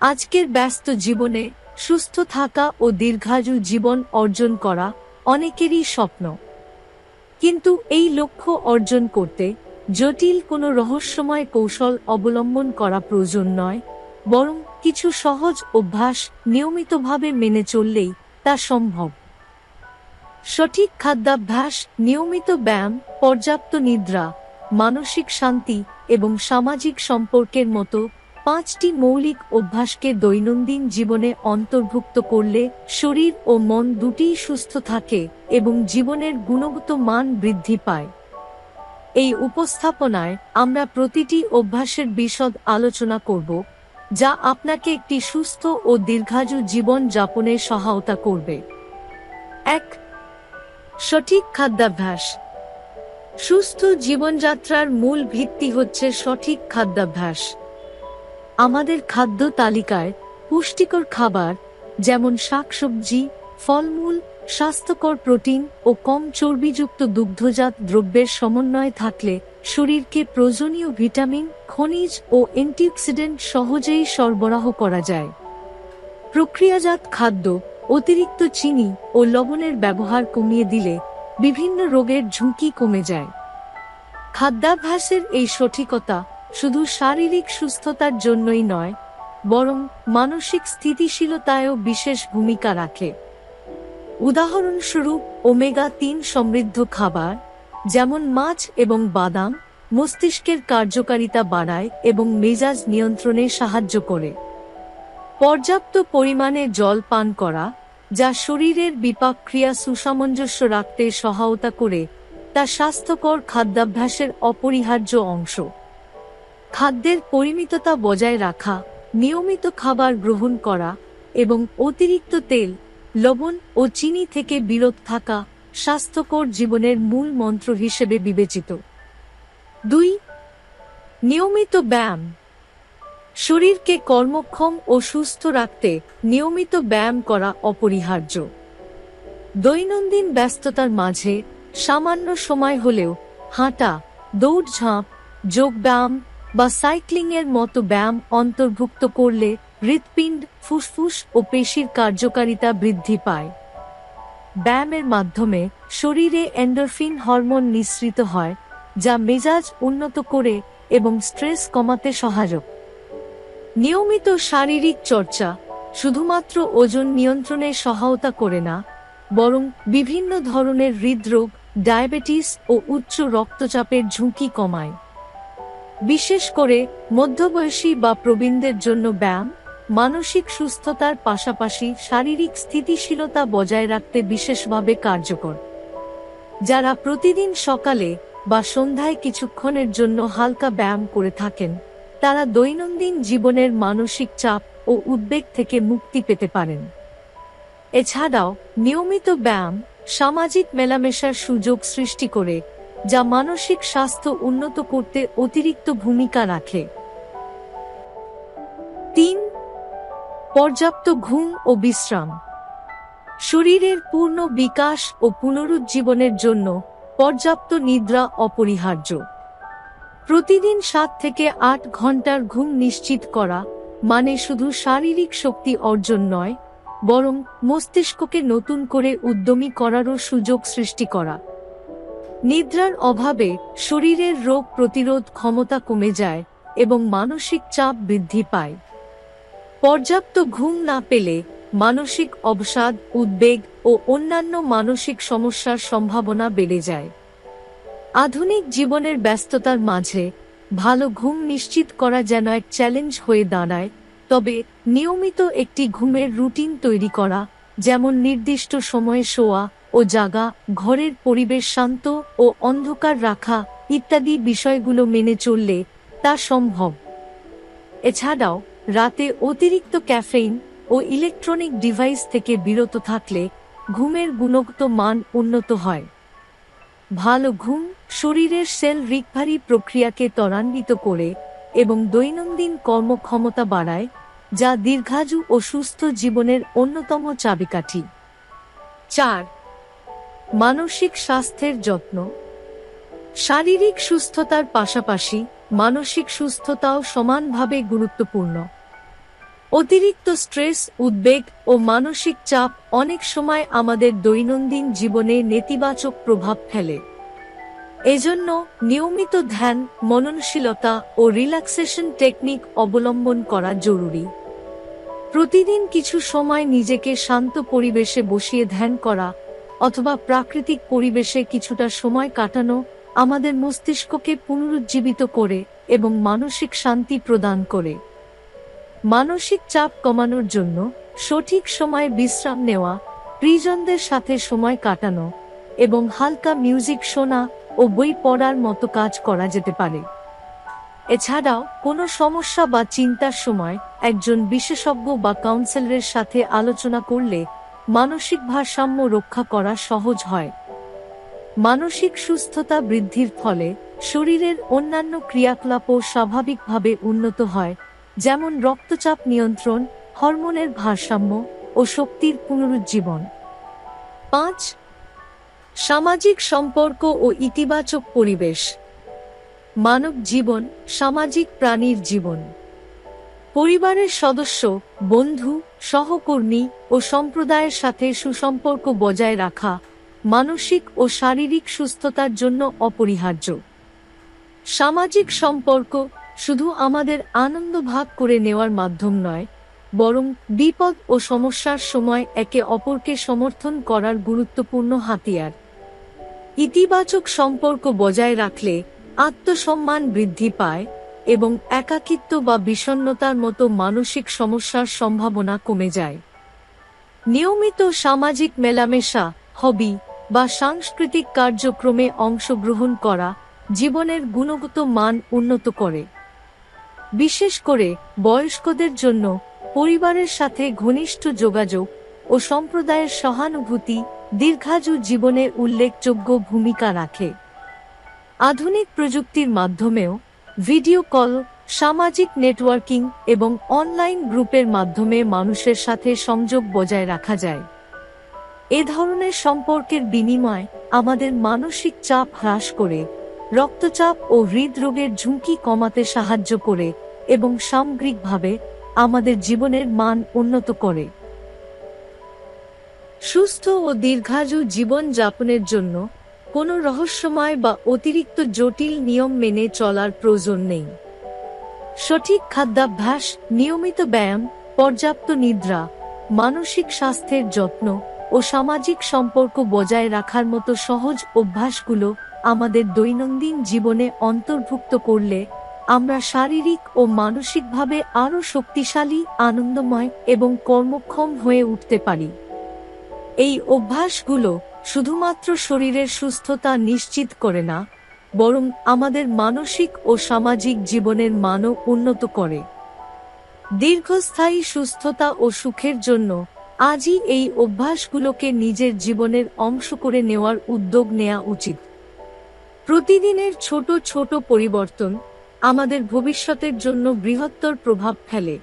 আজকের ব্যস্ত জীবনে সুস্থ থাকা ও দীর্ঘায়ু জীবন অর্জন করা অনেকেরই স্বপ্ন। কিন্তু এই লক্ষ্য অর্জন করতে জটিল কোনো রহস্যময় কৌশল অবলম্বন করা প্রয়োজন নয়, বরং কিছু সহজ অভ্যাস নিয়মিতভাবে মেনে চললেই তা সম্ভব। সঠিক খাদ্যাভ্যাস, নিয়মিত ব্যায়াম, পর্যাপ্ত নিদ্রা, মানসিক শান্তি এবং সামাজিক সম্পর্কের মতো পাঁচটি মৌলিক অভ্যাসকে দৈনন্দিন জীবনে অন্তর্ভুক্ত করলে শরীর ও মন দুটিই সুস্থ থাকে এবং জীবনের গুণগত মান বৃদ্ধি পায়। এই উপস্থাপনায় আমরা প্রতিটি অভ্যাসের বিশদ আলোচনা করব, যা আপনাকে একটি সুস্থ ও দীর্ঘায়ু জীবন যাপনে সহায়তা করবে। এক, সঠিক খাদ্যাভ্যাস। সুস্থ জীবনযাত্রার মূল ভিত্তি হচ্ছে সঠিক খাদ্যাভ্যাস। আমাদের খাদ্য তালিকায় পুষ্টিকর খাবার যেমন শাকসবজি, ফলমূল, স্বাস্থ্যকর প্রোটিন ও কম চর্বিযুক্ত দুগ্ধজাত দ্রব্যের সমন্বয় থাকলে শরীরকে প্রয়োজনীয় ভিটামিন, খনিজ ও অ্যান্টিঅক্সিডেন্ট সহজেই সরবরাহ করা যায়। প্রক্রিয়াজাত খাদ্য, অতিরিক্ত চিনি ও লবণের ব্যবহার কমিয়ে দিলে বিভিন্ন রোগের ঝুঁকি কমে যায়। খাদ্যাভ্যাসের এই সঠিকতা শুধু শারীরিক সুস্থতার জন্যই নয়, বরং মানসিক স্থিতিশীলতায়ও বিশেষ ভূমিকা রাখে। উদাহরণস্বরূপ, ওমেগা তিন সমৃদ্ধ খাবার, যেমন মাছ এবং বাদাম, মস্তিষ্কের কার্যকারিতা বাড়ায় এবং মেজাজ নিয়ন্ত্রণে সাহায্য করে। পর্যাপ্ত পরিমাণে জল পান করা, যা শরীরের বিপাক ক্রিয়া সুসামঞ্জস্য রাখতে সহায়তা করে, তা স্বাস্থ্যকর খাদ্যাভ্যাসের অপরিহার্য অংশ। খাদ্যের পরিমিততা বজায় রাখা, নিয়মিত খাবার গ্রহণ করা এবং অতিরিক্ত তেল, লবণ ও চিনি থেকে বিরত থাকা স্বাস্থ্যকর জীবনের মূল মন্ত্র হিসেবে বিবেচিত। দুই, নিয়মিত ব্যায়াম। শরীরকে কর্মক্ষম ও সুস্থ রাখতে নিয়মিত ব্যায়াম করা অপরিহার্য। দৈনন্দিন ব্যস্ততার মাঝে সামান্য সময় হলেও হাঁটা, দৌড়ঝাঁপ, যোগব্যায়াম বা সাইক্লিংয়ের মতো ব্যায়াম অন্তর্ভুক্ত করলে হৃৎপিণ্ড, ফুসফুস ও পেশির কার্যকারিতা বৃদ্ধি পায়। ব্যায়ামের মাধ্যমে শরীরে এন্ডোরফিন হরমোন নিঃসৃত হয়, যা মেজাজ উন্নত করে এবং স্ট্রেস কমাতে সহায়ক। নিয়মিত শারীরিক চর্চা শুধুমাত্র ওজন নিয়ন্ত্রণে সহায়তা করে না, বরং বিভিন্ন ধরনের হৃদরোগ, ডায়াবেটিস ও উচ্চ রক্তচাপের ঝুঁকি কমায়। বিশেষ করে মধ্যবয়সী বা প্রবীণদের জন্য ব্যায়াম, মানসিক সুস্থতার পাশাপাশি শারীরিক স্থিতিশীলতা বজায় রাখতে বিশেষভাবে কার্যকর। যারা প্রতিদিন সকালে বা সন্ধ্যায় কিছুক্ষণের জন্য হালকা ব্যায়াম করে থাকেন, তারা দৈনন্দিন জীবনের মানসিক চাপ ও উদ্বেগ থেকে মুক্তি পেতে পারেন। এছাড়াও নিয়মিত ব্যায়াম সামাজিক মেলামেশার সুযোগ সৃষ্টি করে যা মানসিক স্বাস্থ্য উন্নত করতে অতিরিক্ত ভূমিকা রাখে। তিন, পর্যাপ্ত ঘুম ও বিশ্রাম। শরীরের পূর্ণ বিকাশ ও পুনরুজ্জীবনের জন্য পর্যাপ্ত নিদ্রা অপরিহার্য। প্রতিদিন সাত থেকে আট ঘণ্টার ঘুম নিশ্চিত করা মানে শুধু শারীরিক শক্তি অর্জন নয়, বরং মস্তিষ্ককে নতুন করে উদ্যমী করারও সুযোগ সৃষ্টি করা। নিদ্রার অভাবে শরীরের রোগ প্রতিরোধ ক্ষমতা কমে যায় এবং মানসিক চাপ বৃদ্ধি পায়। পর্যাপ্ত ঘুম না পেলে মানসিক অবসাদ, উদ্বেগ ও অন্যান্য মানসিক সমস্যার সম্ভাবনা বেড়ে যায়। আধুনিক জীবনের ব্যস্ততার মাঝে ভালো ঘুম নিশ্চিত করা যেন এক চ্যালেঞ্জ হয়ে দাঁড়ায়, তবে নিয়মিত একটি ঘুমের রুটিন তৈরি করা, যেমন নির্দিষ্ট সময়ে শোয়া ও জাগা, ঘরের পরিবেশ শান্ত ও অন্ধকার রাখা ইত্যাদি বিষয়গুলো মেনে চললে তা সম্ভব। এছাড়াও, রাতে অতিরিক্ত ক্যাফেইন ও ইলেকট্রনিক ডিভাইস থেকে বিরত থাকলে ঘুমের গুণগত মান উন্নত হয়। ভালো ঘুম শরীরের সেল রিকভারি প্রক্রিয়াকে ত্বরান্বিত করে এবং দৈনন্দিন কর্মক্ষমতা বাড়ায়, যা দীর্ঘায়ু ও সুস্থ জীবনের অন্যতম চাবিকাঠি। চার মানসিক স্বাস্থ্যের যত্ন। শারীরিক সুস্থতার পাশাপাশি মানসিক সুস্থতাও সমানভাবে গুরুত্বপূর্ণ। অতিরিক্ত স্ট্রেস, উদ্বেগ ও মানসিক চাপ অনেক সময় আমাদের দৈনন্দিন জীবনে নেতিবাচক প্রভাব ফেলে। এজন্য নিয়মিত ধ্যান, মননশীলতা ও রিল্যাক্সেশন টেকনিক অবলম্বন করা জরুরি। প্রতিদিন কিছু সময় নিজেকে শান্ত পরিবেশে বসিয়ে ধ্যান করা অথবা প্রাকৃতিক পরিবেশে কিছুটা সময় কাটানো আমাদের মস্তিষ্ককে পুনরুজ্জীবিত করে এবং মানসিক শান্তি প্রদান করে। মানসিক চাপ কমানোর জন্য সঠিক সময়ে বিশ্রাম নেওয়া প্রিজনদের সাথে সময় কাটানো এবং হালকা মিউজিক শোনা ও বই পড়ার মতো কাজ করা যেতে পারে। এছাড়াও কোনো সমস্যা বা চিন্তার সময় একজন বিশেষজ্ঞ বা কাউন্সিলরের সাথে আলোচনা করলে মানসিক ভারসাম্য রক্ষা করা সহজ হয়। মানসিক সুস্থতা বৃদ্ধির ফলে শরীরের অন্যান্য ক্রিয়াকলাপও স্বাভাবিকভাবে উন্নত হয়, যেমন রক্তচাপ নিয়ন্ত্রণ, হরমোনের ভারসাম্য ও শক্তির পুনরুজ্জীবন। পাঁচ, সামাজিক সম্পর্ক ও ইতিবাচক পরিবেশ। মানব জীবন সামাজিক প্রাণীর জীবন। পরিবারের সদস্য, বন্ধু, সহকর্মী ও সম্প্রদায়ের সাথে সুসম্পর্ক বজায় রাখা মানসিক ও শারীরিক সুস্থতার জন্য অপরিহার্য। সামাজিক সম্পর্ক শুধু আমাদের আনন্দ ভাগ করে নেওয়ার মাধ্যম নয়, বরং বিপদ ও সমস্যার সময় একে অপরকে সমর্থন করার গুরুত্বপূর্ণ হাতিয়ার। ইতিবাচক সম্পর্ক বজায় রাখলে আত্মসম্মান বৃদ্ধি পায় এবং একাকিত্ব বা বিষণ্ণতার মতো মানসিক সমস্যার সম্ভাবনা কমে যায়। নিয়মিত সামাজিক মেলামেশা, হবি বা সাংস্কৃতিক কার্যক্রমে অংশগ্রহণ করা জীবনের গুণগত মান উন্নত করে। বিশেষ করে বয়স্কদের জন্য পরিবারের সাথে ঘনিষ্ঠ যোগাযোগ ও সম্প্রদায়ের সহানুভূতি দীর্ঘায়ু জীবনে উল্লেখযোগ্য ভূমিকা রাখে। আধুনিক প্রযুক্তির মাধ্যমেও ভিডিও কল, সামাজিক নেটওয়ার্কিং এবং অনলাইন গ্রুপের মাধ্যমে মানুষের সাথে সংযোগ বজায় রাখা যায়। এ ধরনের সম্পর্কের বিনিময় আমাদের মানসিক চাপ হ্রাস করে, রক্তচাপ ও হৃদরোগের ঝুঁকি কমাতে সাহায্য করে এবং সামগ্রিকভাবে আমাদের জীবনের মান উন্নত করে। সুস্থ ও দীর্ঘায়ু জীবন যাপনের জন্য কোনো রহস্যময় বা অতিরিক্ত জটিল নিয়ম মেনে চলার প্রয়োজন নেই। সঠিক খাদ্যাভ্যাস, নিয়মিত ব্যায়াম, পর্যাপ্ত নিদ্রা, মানসিক স্বাস্থ্যের যত্ন ও সামাজিক সম্পর্ক বজায় রাখার মতো সহজ অভ্যাসগুলো আমাদের দৈনন্দিন জীবনে অন্তর্ভুক্ত করলে আমরা শারীরিক ও মানসিকভাবে আরও শক্তিশালী, আনন্দময় এবং কর্মক্ষম হয়ে উঠতে পারি। এই অভ্যাসগুলো শুধুমাত্র শরীরের সুস্থতা নিশ্চিত করে না, বরং আমাদের মানসিক ও সামাজিক জীবনের মানও উন্নত করে। দীর্ঘস্থায়ী সুস্থতা ও সুখের জন্য আজই এই অভ্যাসগুলোকে নিজের জীবনের অংশ করে নেওয়ার উদ্যোগ নেওয়া উচিত। প্রতিদিনের ছোট ছোট পরিবর্তন আমাদের ভবিষ্যতের জন্য বৃহত্তর প্রভাব ফেলে।